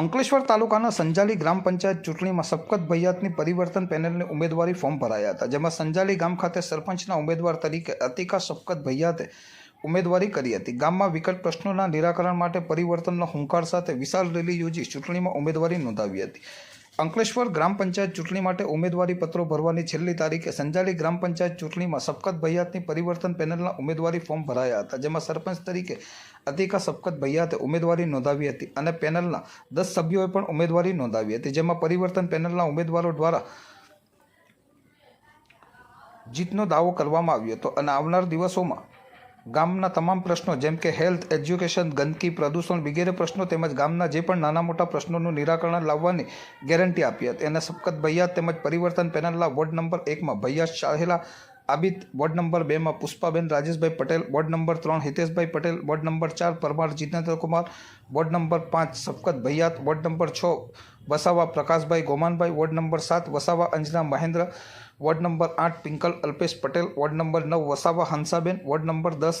અંકલેશ્વર તાલુકાના સંજાલી ગ્રામ પંચાયત ચૂંટણીમાં સબકત ભૈયાતની પરિવર્તન પેનલની ઉમેદવારી ફોર્મ ભરાયા હતા, જેમાં સંજાલી ગામ ખાતે સરપંચના ઉમેદવાર તરીકે અતિકા સબકત ભૈયાતે ઉમેદવારી કરી હતી. ગામમાં વિકટ પ્રશ્નોના નિરાકરણ માટે પરિવર્તનનો હુંકાર સાથે વિશાળ રેલી યોજી ચૂંટણીમાં ઉમેદવારી નોંધાવી હતી. અંકલેશ્વર ગ્રામ પંચાયત ચૂંટણી માટે ઉમેદવારી પત્રો ભરવાની છેલ્લી તારીખે સંજાલી ગ્રામ પંચાયત ચૂંટણીમાં સબકત ભૈયાતની પરિવર્તન પેનલના ઉમેદવારી ફોર્મ ભરાયા હતા, જેમાં સરપંચ તરીકે અતિકા સબકત ભૈયાતે ઉમેદવારી નોંધાવી હતી અને પેનલના દસ સભ્યોએ પણ ઉમેદવારી નોંધાવી હતી, જેમાં પરિવર્તન પેનલના ઉમેદવારો દ્વારા જીતનો દાવો કરવામાં આવ્યો હતો. અને આવનાર દિવસોમાં ગામના તમામ પ્રશ્નો, જેમ કે હેલ્થ, એજ્યુકેશન, ગંદકી, પ્રદૂષણ વગેરે પ્રશ્નો તેમજ ગામના જે પણ નાના મોટા પ્રશ્નોનું નિરાકરણ લાવવાની ગેરંટી આપી હતી. અને સબકત ભૈયા તેમજ પરિવર્તન પેનલના વોર્ડ નંબર એકમાં ભૈયા શાહેલા આબિદ, વોર્ડ નંબર બેમાં પુષ્પાબેન, રાજેશભાઈ પટેલ, વોર્ડ નંબર ત્રણ હિતેશભાઈ પટેલ, વોર્ડ નંબર ચાર પરમાર જીતેન્દ્રકુમાર વોર્ડ નંબર પાંચ સબકત ભૈયાત, વોર્ડ નંબર છ વસાવા પ્રકાશભાઈ ગોમાનભાઈ, વોર્ડ નંબર સાત વસાવા અંજના મહેન્દ્ર, વોર્ડ નંબર આઠ પિંકલ અલ્પેશ પટેલ, વોર્ડ નંબર નવ વસાવા હંસાબેન, વોર્ડ નંબર દસ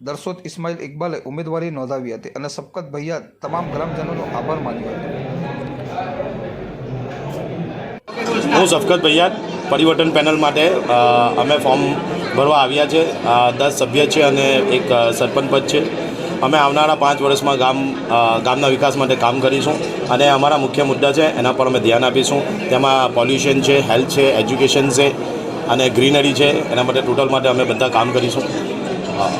દરસોદ ઇસ્માઇલ ઇકબાલે ઉમેદવારી નોંધાવી હતી અને સબકત ભૈયા તમામ ગ્રામજનોનો આભાર માન્યો હતો. હું સફકત ભૈયા પરિવર્તન પેનલ માટે અમે ફોર્મ ભરવા આવ્યા છે. દસ સભ્ય છે અને એક સરપંચ પદ છે. અમે આવનારા પાંચ વર્ષમાં ગામ ગામના વિકાસ માટે કામ કરીશું અને અમારા મુખ્ય મુદ્દા છે એના પર અમે ધ્યાન આપીશું. તેમાં પોલ્યુશન છે હેલ્થ છે એજ્યુકેશન છે અને ગ્રીનરી છે એના માટે ટોટલ માટે અમે બધા કામ કરીશું. અ,